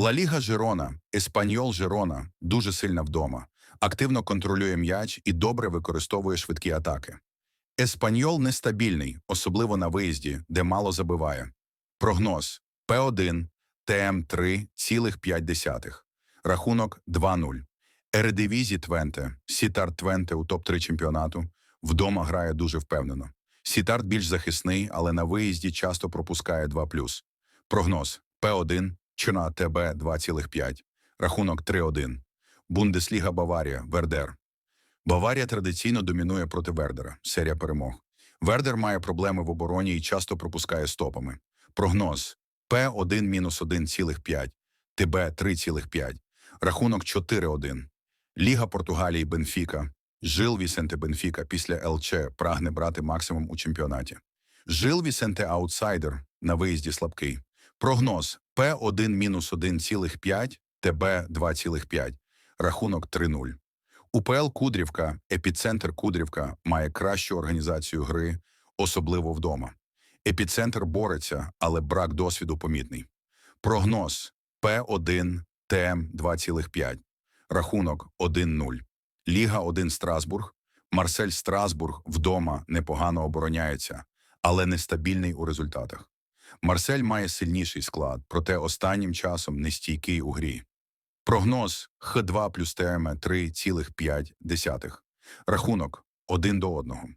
Ла Ліга Жирона, Еспаньол Жирона дуже сильна вдома, активно контролює м'яч і добре використовує швидкі атаки. Еспаньол нестабільний, особливо на виїзді, де мало забиває. Прогноз П1, ТМ 3,5. Рахунок 2-0. Ередивізі Твенте, Сітар Твенте у топ-3 чемпіонату. Вдома грає дуже впевнено. Сітарт більш захисний, але на виїзді часто пропускає 2+. Прогноз П1, Чина ТБ 2,5. Рахунок 3-1. Бундесліга Баварія, Вердер. Баварія традиційно домінує проти Вердера. Серія перемог. Вердер має проблеми в обороні і часто пропускає стопами. Прогноз П1-1,5, ТБ 3,5. Рахунок 4-1. Ліга Португалії Бенфіка. Жил Вісенте Бенфіка після ЛЧ прагне брати максимум у чемпіонаті. Жил Вісенте аутсайдер на виїзді слабкий. Прогноз П1-1,5, ТБ 2,5. Рахунок 3-0. УПЛ Кудрівка, епіцентр Кудрівка має кращу організацію гри, особливо вдома. Епіцентр бореться, але брак досвіду помітний. Прогноз П1 ТМ 2,5. Рахунок 1-0. Ліга 1 Страсбург. Марсель Страсбург вдома непогано обороняється, але нестабільний у результатах. Марсель має сильніший склад, проте останнім часом нестійкий у грі. Прогноз Х2 плюс ТМ 3,5. Рахунок 1 до 1.